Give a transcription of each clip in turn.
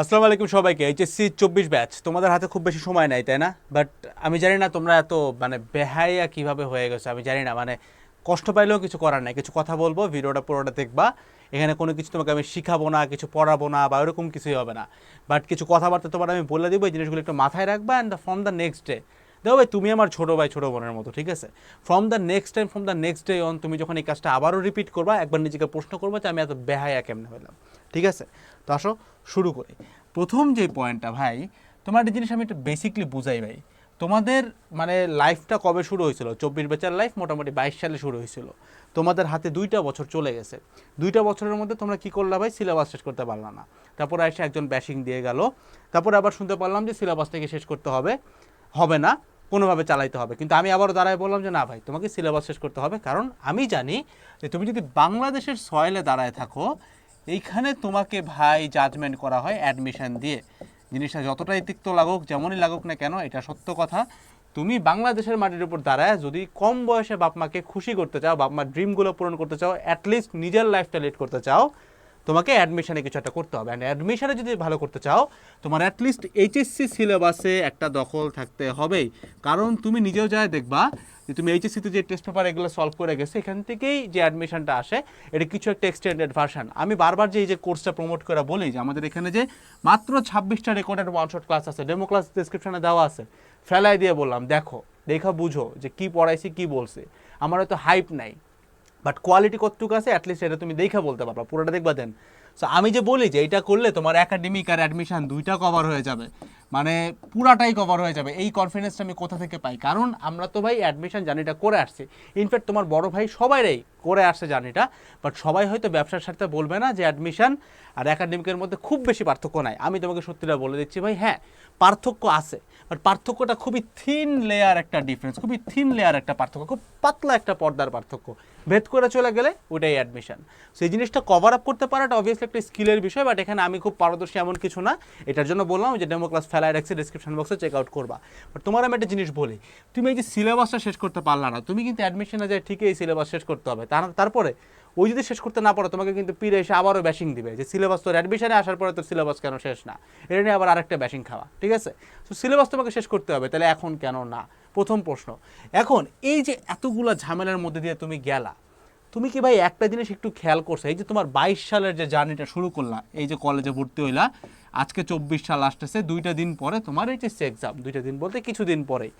আসসালামু আলাইকুম সবাইকে। এইচএসসি চব্বিশ ব্যাচ, তোমাদের হাতে খুব বেশি সময় নাই, তাই না? বাট আমি জানি না তোমরা এত মানে বেহাইয়া কীভাবে হয়ে গেছো, আমি জানি না। মানে কষ্ট পাইলেও কিছু করার নাই। কিছু কথা বলব, ভিডিওটা পুরোটা দেখবা। এখানে কোনো কিছু তোমাকে আমি শিখাবো না, কিছু পড়াবো না, বা ওরকম কিছুই হবে না। বাট কিছু কথাবার্তা তোমার আমি বলে দিব, এই জিনিসগুলো একটু মাথায় রাখবা and from the next day দেখো ভাই, তুমি আমার ছোটো ভাই, ছোটো বোনের মতো, ঠিক আছে? From the next time from the next day on তুমি যখন এই কাজটা আবারও রিপিট করবা, একবার নিজেকে প্রশ্ন করব যে আমি এত বেহায়া কেমনে হইলাম, ঠিক আছে? তো আসো, শুরু করি। প্রথম যে পয়েন্টটা ভাই, তোমার একটা জিনিস আমি একটু বেসিকলি বুঝাই ভাই। তোমাদের মানে লাইফটা কবে শুরু হয়েছিল? চব্বিশ বেচার লাইফ মোটামুটি বাইশ সালে শুরু হয়েছিল। তোমাদের হাতে দুইটা বছর চলে গেছে। দুইটা বছরের মধ্যে তোমরা কী করলা ভাই? সিলেবাস শেষ করতে পারলা না। তারপর এসে একজন ব্যাশিং দিয়ে গেল। তারপরে আবার শুনতে পারলাম যে সিলেবাস থেকে শেষ করতে হবে। হবে না? কোনোভাবে চালাইতে হবে। কিন্তু আমি আবারও দাঁড়ায় বললাম যে, না ভাই, তোমাকে সিলেবাস শেষ করতে হবে। কারণ আমি জানি যে, তুমি যদি বাংলাদেশের সয়েলে দাঁড়ায় থাকো, এইখানে তোমাকে ভাই জাজমেন্ট করা হয় অ্যাডমিশন দিয়ে। জিনিসটা যতটাই তিক্ত লাগুক, যেমনই লাগুক না কেন, এটা সত্য কথা। তুমি বাংলাদেশের মাটির উপর দাঁড়ায় যদি কম বয়সে বাপ মাকে খুশি করতে চাও, বাপ মার ড্রিমগুলো পূরণ করতে চাও অ্যাটলিস্ট নিজের লাইফটা লিড করতে চাও তোমাকে অ্যাডমিশনে কিছু একটা করতে হবে। অ্যান্ড অ্যাডমিশনে যদি ভালো করতে চাও, তোমার অ্যাটলিস্ট এইচএসসি সিলেবাসে একটা দখল থাকতে হবেই। কারণ তুমি নিজেও যায় দেখবা যে তুমি এইচএসসিতে যে টেস্ট পেপার এগুলো সলভ করে গেছে, এখান থেকেই যে অ্যাডমিশনটা আসে, এটা কিছু একটা এক্সটেন্ডেড ভার্সন আমি বারবার যে এই যে কোর্সটা প্রমোট করে বলি যে আমাদের এখানে যে মাত্র ছাব্বিশটা রেকর্ডেড ওয়ান শট ক্লাস আছে ডেমো ক্লাস ডিসক্রিপশনে দেওয়া আছে, ফেলাই দিয়ে বললাম, দেখো, দেখা বুঝো যে কি পড়াইছি, কি বলছে। আমার হয়তো হাইপ নাই। বাট কোয়ালিটি কতটুকু আছে অ্যাটলিস্ট এটা তুমি দেখে বলতে পারবা। পুরোটা দেখবা দেন সো আমি যে বলি যে এটা করলে তোমার একাডেমিক আর অ্যাডমিশন দুইটা কভার হয়ে যাবে। মানে পুরাটাই কভার হয়ে যাবে। এই কনফিডেন্সটা আমি কোথা থেকে পাই? কারণ আমরা তো ভাই অ্যাডমিশন জার্নিটা করে আসছি। ইনফ্যাক্ট তোমার বড় ভাই সবাইরাই করে আসছে জার্নিটা বাট সবাই হয়তো ব্যবসার সাথে বলবে না যে অ্যাডমিশন আর একাডেমিকের মধ্যে খুব বেশি পার্থক্য নাই। আমি তোমাকে সত্যিটা বলে দিচ্ছি ভাই হ্যাঁ পার্থক্য আছে। বাট পার্থক্যটা খুবই থিন লেয়ার একটা ডিফারেন্স খুবই থিন লেয়ার একটা পার্থক্য, খুব পাতলা একটা পর্দার পার্থক্য। ভেদ করে চলে গেলে ওটাই অ্যাডমিশন সেই জিনিসটা কভার আপ করতে পারাটা অবভিয়াসলি একটা স্কিলের বিষয় বাট এখানে আমি খুব পারদর্শী এমন কিছু না। এটার জন্য বললাম যে ডেমো ক্লাস ফেলায় রাখছি ডিসক্রিপশন বক্সে চেক আউট করবা। বাট তোমার আমি একটা জিনিস বলি, তুমি এই যে সিলেবাসটা শেষ করতে পারলা না, তুমি কিন্তু অ্যাডমিশনে যায় ঠিকই এই সিলেবাস শেষ করতে হবে। তারপরে, ওই যদি শেষ করতে না পারো, তোমাকে কিন্তু পিড়ে এসে আবারও ব্যাশিং দিবে যে সিলেবাস তোর অ্যাডমিশনে আসার পরে তোর সিলেবাস কেন শেষ না? এটা নিয়ে আবার আরেকটা ব্যাশিং খাওয়া, ঠিক আছে? তো সিলেবাস তোমাকে শেষ করতে হবে, তাহলে এখন কেন না? প্রথম প্রশ্ন। এখন এই যে এতগুলো ঝামেলার মধ্যে দিয়ে তুমি গেলা তুমি কি ভাই একটা জিনিস একটু খেয়াল করছ? এই যে তোমার বাইশ সালের যে জার্নিটা শুরু করলা, এই যে কলেজে ভর্তি হইলা, আজকে চব্বিশ সাল আসতেছে, দুইটা দিন পরে তোমার এই এইচএসসি এক্সাম দুইটা দিন বলতে কিছুদিন পরেই।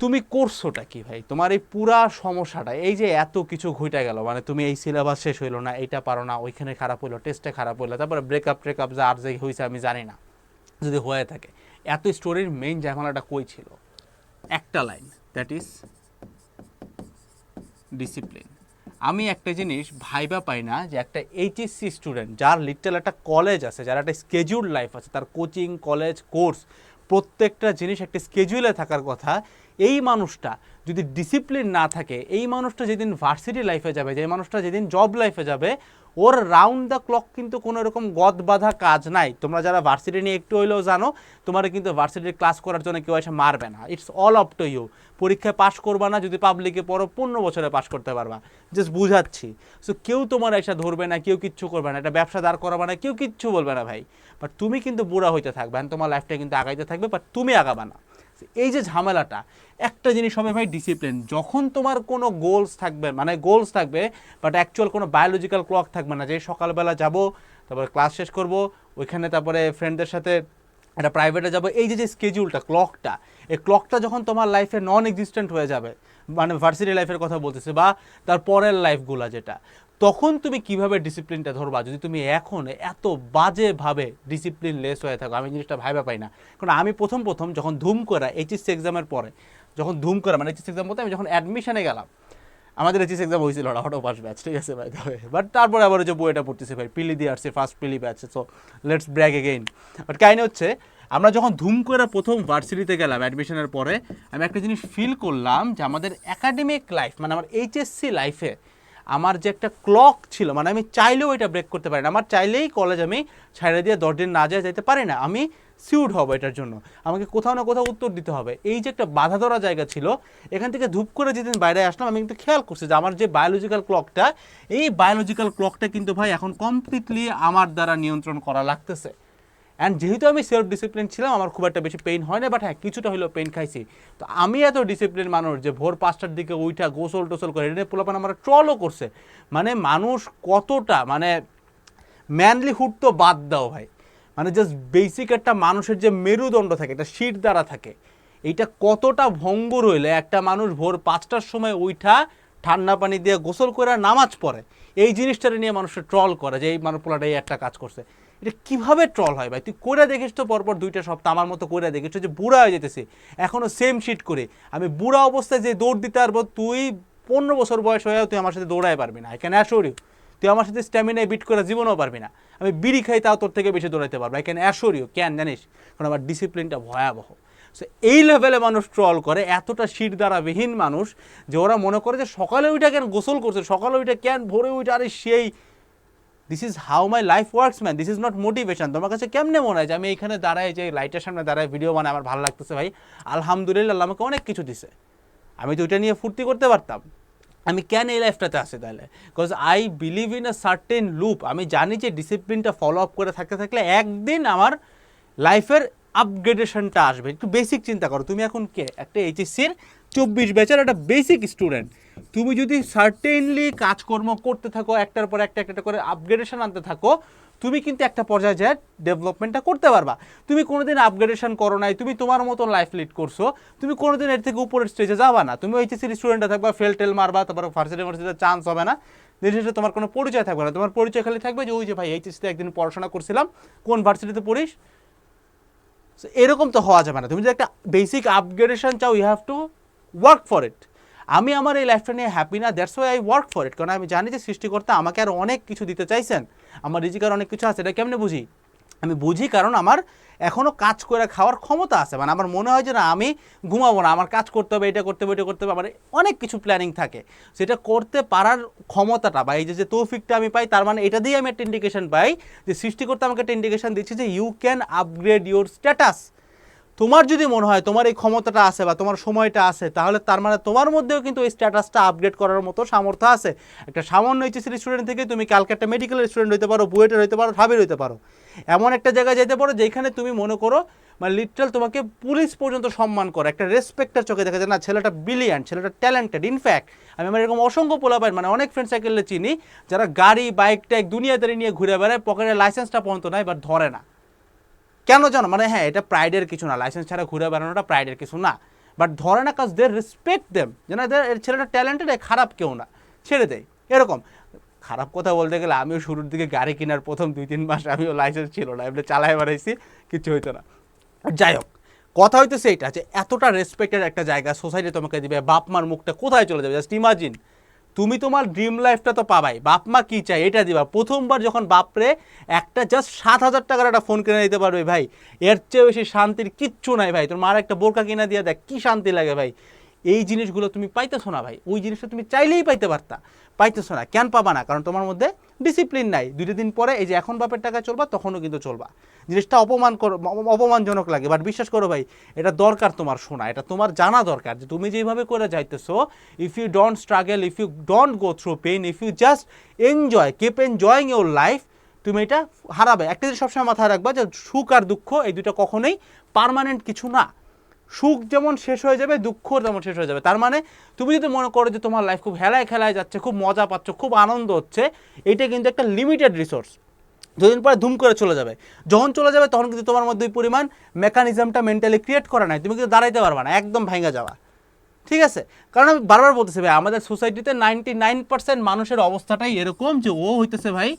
তুমি করছোটা কি ভাই? তোমার এই পুরা সমস্যাটা, এই যে এত কিছু ঘুইটা গেল মানে তুমি এই সিলেবাস শেষ হইল না, এইটা পারো না, ওইখানে খারাপ হইল টেস্টে খারাপ হইল, তারপরে ব্রেকআপ ট্রেকআপ যা আর যে হয়েছে আমি জানি না, যদি হয়ে থাকে। এত স্টোরির মেইন ঝামেলাটা কই ছিল? একটা লাইন দ্যাট ইজ ডিসিপ্লিন আমি একটা জিনিস ভাইবা পাই না যে একটা এইচএসসি স্টুডেন্ট যার লিটাল একটা কলেজ আছে, যার একটা স্কেজুল লাইফ আছে, তার কোচিং কলেজ কোর্স প্রত্যেকটা জিনিস একটা স্কেজুলে থাকার কথা। এই মানুষটা যদি ডিসিপ্লিন না থাকে, এই মানুষটা যেদিন ভার্সিটি লাইফে যাবে যে মানুষটা যেদিন জব লাইফে যাবে ওর রাউন্ড দ্য ক্লক কিন্তু কোনো এরকম গদ বাঁধা কাজ নাই। তোমরা যারা ভার্সিটি নিয়ে একটু হইলেও জানো, তোমার কিন্তু ভার্সিটির ক্লাস করার জন্য কেউ এসে মারবে না। It's all up to you পরীক্ষায় পাশ করবা না, যদি পাবলিকে পড়ো, পনেরো বছরে পাশ করতে পারবা। জাস্ট বুঝাচ্ছি। সো কেউ তোমার এসে ধরবে না, কেউ কিচ্ছু করবে না। এটা ব্যবসা দাঁড় করাবে না, কেউ কিচ্ছু বলবে না ভাই। বাট তুমি কিন্তু বুড়া হইতে থাকবে তোমার লাইফটা কিন্তু আগাইতে থাকবে বাট তুমি আগাবা না। এই যে ঝামেলাটা, একটা জিনিস হবে ভাই ডিসিপ্লিন যখন তোমার কোনো গোলস থাকবে মানে গোলস থাকবে বাট অ্যাকচুয়াল কোনো বায়োলজিক্যাল ক্লক থাকবে না যে সকালবেলা যাব, তারপরে ক্লাস শেষ করব, ওইখানে তারপরে ফ্রেন্ডদের সাথে একটা প্রাইভেটে যাব, এই যে যে স্কেজুলটা ক্লকটা এই ক্লকটা যখন তোমার লাইফে নন এক্সিস্টেন্ট হয়ে যাবে মানে ভার্সিটি লাইফের কথা বলতেছে বা তার পরের লাইফগুলো যেটা তখন তুমি কীভাবে ডিসিপ্লিনটা ধরবা? যদি তুমি এখন এত বাজেভাবে ডিসিপ্লিন লেস হয়ে থাকো, আমি জিনিসটা ভাইবা পাই না। কারণ আমি প্রথম প্রথম যখন ধুম করা এইচএসসি এক্সামের পরে, যখন ধুম করা মানে এইচএসসি এক্সাম বলতে আমি যখন অ্যাডমিশনে গেলাম, আমাদের এইচএস এক্সাম হয়েছিল না অটো পাস ব্যাচ ঠিক আছে ভাই তবে বাট তারপরে আবার যে বইটা পড়তেছে ভাই পিলি দিয়ে আসছে first পিলি batch so let's break again but কাহিনী হচ্ছে, আমরা যখন ধুম করে প্রথম ভার্সিটিতে গেলাম অ্যাডমিশনের পরে, আমি একটা জিনিস ফিল করলাম যে আমাদের একাডেমিক লাইফ মানে আমার এইচএসসি লাইফে আমার যে একটা ক্লক ছিল মানে আমি চাইলেও এটা ব্রেক করতে পারি না। আমার চাইলেই কলেজ আমি ছাইড়ে দিয়ে দশ দিন না যায় যেতে পারি না। আমি সিউড হব এটার জন্য। আমাকে কোথাও না কোথাও উত্তর দিতে হবে। এই যে একটা বাধা ধরা জায়গা ছিল, এখান থেকে ধূপ করে যেদিন বাইরে আসলাম, আমি কিন্তু খেয়াল করছি যে আমার যে বায়োলজিক্যাল ক্লকটা এই বায়োলজিক্যাল ক্লকটা কিন্তু ভাই এখন কমপ্লিটলি আমার দ্বারা নিয়ন্ত্রণ করা লাগতেছে। অ্যান্ড যেহেতু আমি সেলফ ডিসিপ্লিন ছিলাম, আমার খুব একটা বেশি পেইন হয় না বাট হ্যাঁ কিছুটা হলেও পেইন খাইছি। তো আমি এত ডিসিপ্লিন মানুষ যে ভোর পাঁচটার দিকে উইঠা গোসল টোসল করে এটা পোলাপান আমার ট্রলও করছে। মানে মানুষ কতটা মানে ম্যানলিহুড তো বাদ দাও ভাই। মানে জাস্ট বেসিক একটা মানুষের যে মেরুদণ্ড থাকে, একটা শীত দ্বারা থাকে, এইটা কতটা ভঙ্গ রইলে, একটা মানুষ ভোর পাঁচটার সময় উইঠা ঠান্ডা পানি দিয়ে গোসল করে নামাজ পড়ে। এই জিনিসটা নিয়ে মানুষের ট্রল করে যে এই মানুষ পোলাটা এই একটা কাজ করছে। এটা কীভাবে ট্রল হয় ভাই? তুই করে দেখিস তো পরপর দুইটা সপ্তাহ আমার মতো করে দেখিস। যে বুড়া হয়ে যেতেছে এখনও সেম শিট করে। আমি বুড়া অবস্থায় যে দৌড় দিতে পারব, তুই পনেরো বছর বয়স হয়েও তুই আমার সাথে দৌড়াই পারবি না। আই ক্যান অ্যাসোর ইউ তুই আমার সাথে স্ট্যামিনায় বিট করে জীবনও পারবি না। আমি বিড়ি খাই, তাও তোর থেকে বেশি দৌড়াইতে পারব I can assure you can জানিস? কারণ আমার ডিসিপ্লিনটা ভয়াবহ। সো এই লেভেলে মানুষ ট্রল করে, এতটা শীত দ্বারাবিহীন মানুষ যে ওরা মনে করে যে সকালে ওইটা কেন গোসল করছে, সকালে ওইটা কেন ভোরে ওইটা আরে সেই this is how my life works man this is not motivation তোমার কাছে কেমনে মনে হয় যে আমি এখানে দাঁড়াই যে লাইটের সামনে দাঁড়ায় ভিডিও বানাই আমার ভালো লাগতেছে ভাই? আলহামদুলিল্লাহ আমাকে অনেক কিছু দিছে। আমি তো ওইটা নিয়ে ফুর্তি করতে পারতাম। আমি কেন এই লাইফটাতে আসি তাহলে? Because I believe in a certain loop আমি জানি যে ডিসিপ্লিনটা ফলো আপ করে থাকতে থাকলে একদিন আমার লাইফের আপগ্রেডেশনটা আসবে। একটু বেসিক চিন্তা করো। তুমি এখন কে? একটা এইচএসসির চব্বিশ ব্যাচের একটা বেসিক স্টুডেন্ট তুমি যদি সার্টেনলি কাজকর্ম করতে থাকো, একটার পর একটা একটা করে আপগ্রেডেশন আনতে থাকো, তুমি কিন্তু একটা পর্যায়ে যায় ডেভেলপমেন্টটা করতে পারবা। তুমি কোনোদিন আপগ্রেডেশন করো নাই, তুমি তোমার মতন লাইফ লিড করছ, তুমি কোনোদিন এর থেকে উপরের স্টেজে যাবা না। তুমি এইচএসসির স্টুডেন্টটা থাকবা ফেল টেল মারবা, তারপর ফার্স্ট ইউনিভার্সিটিতে চান্স হবে না। দিন তোমার কোনো পরিচয় থাকবে না। তোমার পরিচয় খালি থাকবে যে, ওই যে ভাই এইচএসসিতে একদিন পড়াশোনা করছিলাম, কোন ভার্সিটিতে পড়িস? এরকম তো হওয়া যাবে না। তুমি যদি একটা বেসিক আপগ্রেডেশন চাও you have to work for it আমি আমার এই লাইফটা নিয়ে হ্যাপি না that's why I work for it কারণ আমি জানি যে সৃষ্টিকর্তা আমাকে আর অনেক কিছু দিতে চাইছেন। আমার রিজিকার অনেক কিছু আছে, এটা কেমনে বুঝি? আমি বুঝি কারণ আমার এখনও কাজ করে খাওয়ার ক্ষমতা আছে। মানে আমার মনে হয় যে না, আমি ঘুমাবো না, আমার কাজ করতে হবে, এটা করতে হবে এটা করতে হবে আমার অনেক কিছু প্ল্যানিং থাকে। সেটা করতে পারার ক্ষমতাটা বা এই যে যে তৌফিকটা আমি পাই, তার মানে এটা দিয়ে আমি একটা ইন্ডিকেশন পাই যে সৃষ্টিকর্তা আমাকে একটা ইন্ডিকেশন দিচ্ছে যে you can upgrade your status তোমার যদি মনে হয় তোমার এই ক্ষমতাটা আছে বা তোমার সময়টা আছে, তাহলে তার মানে তোমার মধ্যেও কিন্তু এই স্ট্যাটাসটা আপগ্রেড করার মতো সামর্থ্য আছে। একটা সামান্য এইচএসির স্টুডেন্ট থেকে তুমি কালকে একটা মেডিকেলের স্টুডেন্ট হতে পারো, বুয়েটের হতে পারো, ঢাবির হতে পারো। এমন একটা জায়গায় যেতে পারো যেখানে তুমি মনে করো মানে লিটারাল তোমাকে পুলিশ পর্যন্ত সম্মান করে, একটা রেসপেক্টের চোখে দেখা যায় না, ছেলেটা ব্রিলিয়ান্ট ছেলেটা ট্যালেন্টেড ইনফ্যাক্ট আমি আমার এরকম অসংখ্য পোলাপাই মানে অনেক ফ্রেন্ড সাইকেলে চিনি, যারা গাড়ি বাইক টাইক দুনিয়াদারি নিয়ে ঘুরে বেড়ায় পকেটে লাইসেন্সটা পর্যন্ত নাই বাট ধরে না। কেন জানো? মানে হ্যাঁ এটা প্রাইডের কিছু না। লাইসেন্স ছাড়া ঘুরে বেড়ানোটা প্রাইডের কিছু না। বাট ধরে না কাজ দে রেসপেক্ট দেম যেন এদের, এর ছেলেটা ট্যালেন্টেড খারাপ কেউ না। ছেড়ে দেয়। এরকম। খারাপ কথা বলতে গেলে আমিও শুরুর দিকে গাড়ি কেনার প্রথম দুই, তিন মাস আমিও লাইসেন্স ছিল না। এমনি চালাই বেড়াইছি, কিছু হইতো না। যাই হোক, কথা হইতেছে এটা যে, এতটা রেসপেক্টের একটা জায়গা সোসাইটি তোমাকে দিবে বাপ মার মুখটা কোথায় চলে যাবে? জাস্ট ইমাজিন তুমি তোমার ড্রিম লাইফটা তো পাবাই। বাপ মা কী চাই এটা দিবা। প্রথমবার যখন বাপরে একটা জাস্ট সাত হাজার টাকার একটা ফোন কিনে দিতে পারবে ভাই, এর চেয়ে বেশি শান্তির কিচ্ছু নাই ভাই। তোর মার একটা বোরকা কিনে দিয়ে দেখ, কী শান্তি লাগে ভাই। এই জিনিসগুলো তুমি পাইতেছো না ভাই। ওই জিনিসটা তুমি চাইলেই পাইতে পারতা। পাইতেছো না, কেন পাবা না? কারণ তোমার মধ্যে ডিসিপ্লিন নাই। দুটো দিন পরে এই যে এখন বাপের টাকা চলবা, তখনও কিন্তু চলবা। জিনিসটা অপমান করো অপমানজনক লাগে। বাট বিশ্বাস করো ভাই, এটা দরকার তোমার শোনা। এটা তোমার জানা দরকার যে তুমি যেভাবে করে যাইতেছো if you don't struggle if you don't go through pain if you just enjoy keep enjoying your life তুমি এটা হারাবে। একটা জিনিস সবসময় মাথায় রাখবা যে সুখ আর দুঃখ এই দুটো কখনোই পার্মানেন্ট কিছু না। সুখ যেমন শেষ হয়ে যাবে দুঃখ তেমন শেষ হয়ে যাবে। তার মানে তুমি যদি মনে করো যে তোমার লাইফ খুব হেলায় খেলায় যাচ্ছে, খুব মজা পাচ্ছ, খুব আনন্দ হচ্ছে, এটা কিন্তু একটা লিমিটেড রিসোর্স দুদিন পরে ধুম করে চলে যাবে। যখন চলে যাবে, তখন কিন্তু তোমার মধ্যে পরিমাণ মেকানিজমটা মেন্টালি ক্রিয়েট করা নাই। তুমি কিন্তু দাঁড়াইতে পারবে না, একদম ভেঙে যাওয়া। ঠিক আছে? কারণ আমি বারবার বলতেছি ভাই, আমাদের সোসাইটিতে নাইনটি নাইন পার্সেন্ট মানুষের অবস্থাটাই এরকম যে ও হইতেছে ভাই,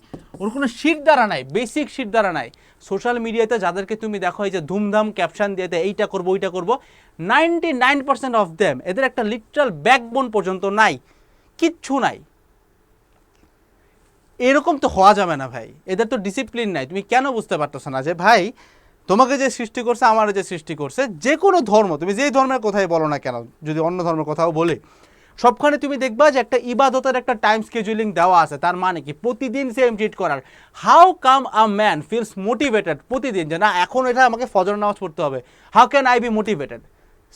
ওর কোনো শীত দ্বারা নাই বেসিক শীত দ্বারা নাই। সোশ্যাল মিডিয়াতে যাদেরকে তুমি দেখো, এই যে ধুমধাম ক্যাপশন দিয়ে এইটা করব, ওইটা করব ninety nine percent of them এদের একটা লিটারাল ব্যাকবোন পর্যন্ত নাই, কিচ্ছু নাই। এরকম তো হওয়া যাবে না ভাই, এদের তো ডিসিপ্লিন নাই। তুমি কেন বুঝতে পারতেছো না যে ভাই তোমাকে যে সৃষ্টি করছে আমার যে সৃষ্টি করছে, যে কোনো ধর্ম, তুমি যেই ধর্মের কথাই বলো না কেন, যদি অন্য ধর্মের কথাও বলি, সবখানে তুমি দেখবা যে একটা ইবাদতের একটা টাইম স্কেজুলিং দেওয়া আছে, তার মানে কি? প্রতিদিন সেম ট্রিট করার। How come a man feels motivated প্রতিদিন? যে না, এখন এটা আমাকে ফজর নামাজ পড়তে হবে। How can I be motivated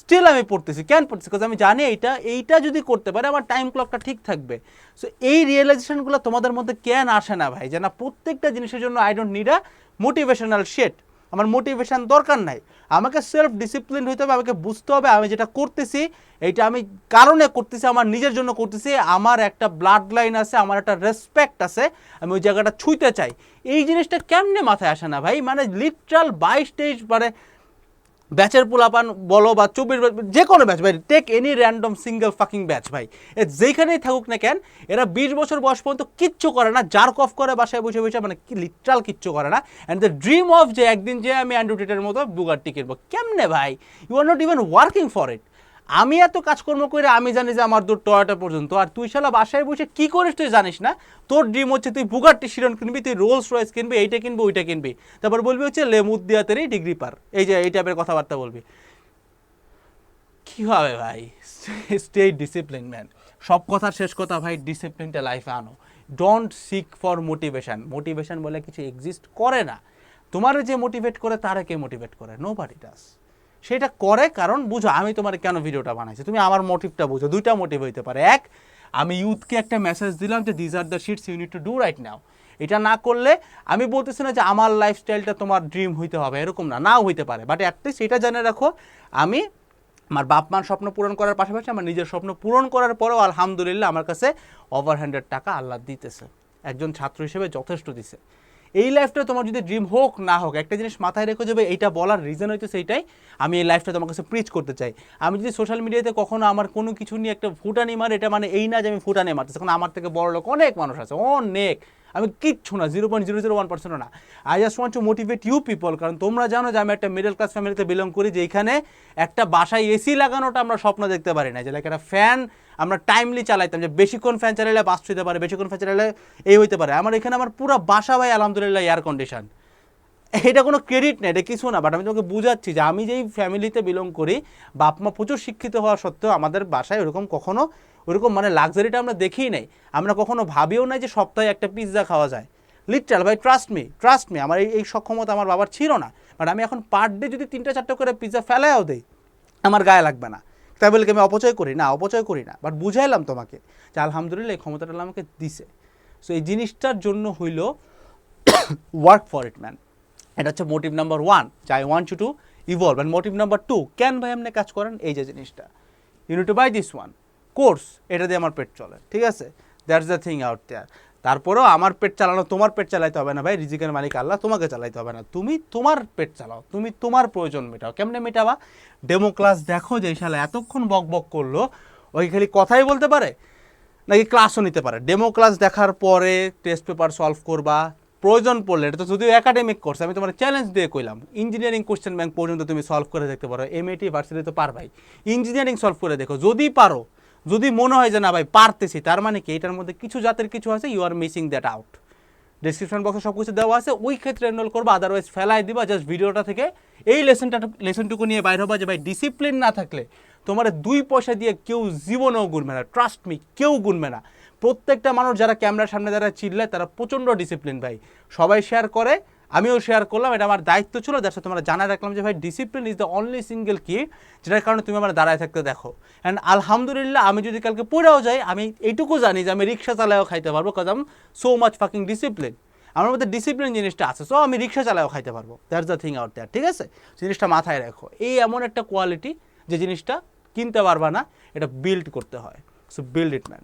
still আমি পড়তেছি। কেন পড়তেছি? কারণ আমি জানি এইটা এইটা যদি করতে পারে, আমার টাইম ক্লকটা ঠিক থাকবে। সো এই রিয়েলাইজেশনগুলো তোমাদের মধ্যে কেন আসে না ভাই? যে না, প্রত্যেকটা জিনিসের জন্য I don't need a motivational shit আমার মোটিভেশান দরকার নাই। আমাকে সেলফ ডিসিপ্লিন হইতে হবে, আমাকে বুঝতে হবে আমি যেটা করতেছি, এইটা আমি কারণে করতেছি, আমার নিজের জন্য করতেছি, আমার একটা ব্লাড লাইন আছে, আমার একটা রেসপেক্ট আছে, আমি ওই জায়গাটা ছুঁতে চাই। এই জিনিসটা কেমনে মাথায় আসে না ভাই? মানে লিটারাল বাইশ তেইশ মানে ব্যাচের পোলাপান বলো বা চব্বিশ যে কোনো ব্যাচ ভাই take any random single fucking batch ভাই। এ যেখানেই থাকুক না কেন, এরা বিশ বছর বয়স পর্যন্ত কিচ্ছু করে না যার কফ করে বাসায় বসে বসে মানে লিটারাল কিচ্ছু করে না। অ্যান্ড দ্য ড্রিম অফ যে একদিন যে আমি অ্যান্ড্রু টেটের মতো বুগারটি টিকিট কেমনে ভাই? You are not even working for it আমি এত কাজকর্ম করে আমি জানি যে আমার দূর টয়টা পর্যন্ত, আর তুই শালা বাসায় বসে কি করিস তুই জানিস না? তোর ড্রিম হচ্ছে তুই বুগারটি শিরন কিনবি, তুই রোলস রয়েস কিনবি, এইটা কিনবি, ওইটা কিনবি। তারপর বলবি হচ্ছে লেমুদ দিয়াতেরই ডিগ্রি পার। এই যে এই টাইপের কথাবার্তা বলবি। কি হবে ভাই? স্টে ডিসিপ্লিন ম্যান সব কথার শেষ কথা ভাই ডিসিপ্লিনটা লাইফে আনো। Don't seek for motivation motivation বলে কিছু এক্সিস্ট করে না। তোমার যে মোটিভেট করে, তারা কে মোটিভেট করে? নো বাডি ডাস সেটা করে কারণ বুঝো, আমি তোমার কেন ভিডিওটা বানাইছি? তুমি আমার মোটিভটা বুঝো। দুইটা মোটিভ হইতে পারে। এক, আমি ইউথকে একটা মেসেজ দিলাম যে this are the shits you need to do right now এটা না করলে, আমি বলতেছি না যে, আমার লাইফস্টাইলটা তোমার ড্রিম হইতে হবে, এরকম না, নাও হইতে পারে। বাট অ্যাটলিস্ট এটা জেনে রাখো, আমি আমার বাপ মার স্বপ্ন পূরণ করার পাশাপাশি আমার নিজের স্বপ্ন পূরণ করার পরেও আলহামদুলিল্লাহ আমার কাছে ওভার হান্ড্রেড টাকা আল্লাহ দিতেছে। একজন ছাত্র হিসেবে যথেষ্ট দিছে। এই লাইফটা তোমার যদি ড্রিম হোক, না হোক, একটা জিনিস মাথায় রেখে যাবে, এইটা বলার রিজন হচ্ছে সেইটাই। আমি এই লাইফটা তোমার কাছে প্রিচ করতে চাই। আমি যদি সোশ্যাল মিডিয়াতে কখনো আমার কোনো কিছু নিয়ে একটা ফুটানি মার, এটা মানে এই না যে আমি ফুটানি মারতেছি। কারণ আমার থেকে বড় লোক অনেক মানুষ আছে, অনেক। আমি কিচ্ছু না zero point zero zero one পার্সেন্টও না। I just want to motivate you people কারণ তোমরা জানো যে আমি একটা মিডল ক্লাস ফ্যামিলিতে বিলং করি যে এখানে একটা বাসায় এসি লাগানোটা আমরা স্বপ্ন দেখতে পারি না। যে লাইক একটা ফ্যান আমরা টাইমলি চালাইতাম, যে বেশিক্ষণ ফ্যান চালাইলে বাস হইতে পারে বেশিক্ষণ ফ্যান চালাইলে এই হইতে পারে। আমার এখানে আমার পুরো বাসা ভাই আলহামদুলিল্লাহ এয়ার কন্ডিশন এটা কোনো ক্রেডিট নেই এটা কিছু না বাট আমি তোমাকে বুঝাচ্ছি যে আমি যেই ফ্যামিলিতে বিলং করি, বাপ মা প্রচুর শিক্ষিত হওয়া সত্ত্বেও আমাদের বাসায় ওরকম কখনো, ওরকম মানে লাক্সারিটা আমরা দেখিই নাই। আমরা কখনো ভাবিও নাই যে সপ্তাহে একটা পিৎজা খাওয়া যায়। লিটারাল ভাই ট্রাস্ট মি ট্রাস্ট মি আমার এই এই সক্ষমতা আমার বাবার ছিল না। বাট আমি এখন পার ডে যদি তিনটা চারটে করে পিৎজা ফেলায়ও দেই, আমার গায়ে লাগবে না। তাই বলে কি আমি অপচয় করি? না, অপচয় করি না। বাট বুঝাইলাম তোমাকে যে আলহামদুলিল্লাহ এই ক্ষমতাটা আমাকে দিছে। সো এই জিনিসটার জন্য হইল ওয়ার্ক ফর ইট ম্যান এটা হচ্ছে মোটিভ নাম্বার ওয়ান যে I you to evolve and motive number two কেন ভাই আপনি কাজ করেন এই যে জিনিসটা you need to buy this one course এটা দিয়ে আমার পেট চলে ঠিক আছে that's the thing out there তারপরেও আমার পেট চালানো তোমার পেট চালাইতে হবে না ভাই রিজিকের মালিক আল্লাহ তোমাকে চালাইতে হবে না তুমি তোমার পেট চালাও তুমি তোমার প্রয়োজন মেটাও কেমনে মেটাবা ডেমো ক্লাস দেখো যে শালা এতক্ষণ বক বক করল ওই খালি কথাই বলতে পারে নাকি ক্লাসও নিতে পারে ডেমো ক্লাস দেখার পরে টেস্ট পেপার সলভ করবা প্রয়োজন পড়লে, এটা তো যদিও একাডেমিক কোর্স আমি তোমার চ্যালেঞ্জ দিয়ে কইলাম ইঞ্জিনিয়ারিং কোশ্চেন ব্যাংক পর্যন্ত তুমি সলভ করে দেখতে পারো এমএটি ভার্সিটি তো পারবাই। ইঞ্জিনিয়ারিং সলভ করে দেখো, যদি পারো, যদি মনে হয় যে না ভাই পারতেছি, তার মানে কি, এটার মধ্যে কিছু জাতের কিছু আছে you are missing that out description বক্সে সব কিছু দেওয়া আছে, ওই ক্ষেত্রে এনরোল করবা আদারওয়াইজ ফেলাই দিবা জাস্ট ভিডিওটা থেকে এই লেসনটা লেসনটুকু নিয়ে বাইর হবা যে ভাই ডিসিপ্লিন না থাকলে তোমার দুই পয়সা দিয়ে কেউ জীবনেও গুনবে না ট্রাস্ট মি কেউ গুনবে না। প্রত্যেকটা মানুষ যারা ক্যামেরার সামনে যারা চিল্লায়, তারা প্রচণ্ড ডিসিপ্লিন ভাই। সবাই শেয়ার করে, আমিও শেয়ার করলাম, এটা আমার দায়িত্ব ছিল যার সাথে তোমরা জানা রাখলাম যে ভাই discipline is the only single key যেটার কারণে তুমি আমার দাঁড়ায় থাকতে দেখো। অ্যান্ড আলহামদুলিল্লাহ, আমি যদি কালকে পড়েও যাই, আমি এইটুকু জানি যে আমি রিক্সা চালায়ও খাইতে পারব কাজ I'm so much fucking discipline আমার মধ্যে ডিসিপ্লিন জিনিসটা আছে সো আমি রিক্সা চালায়ও খাইতে পারব। That's the thing out that ঠিক আছে? জিনিসটা মাথায় রাখো। এই এমন একটা কোয়ালিটি যে জিনিসটা কিনতে পারবা না, এটা বিল্ড করতে হয়। So build it man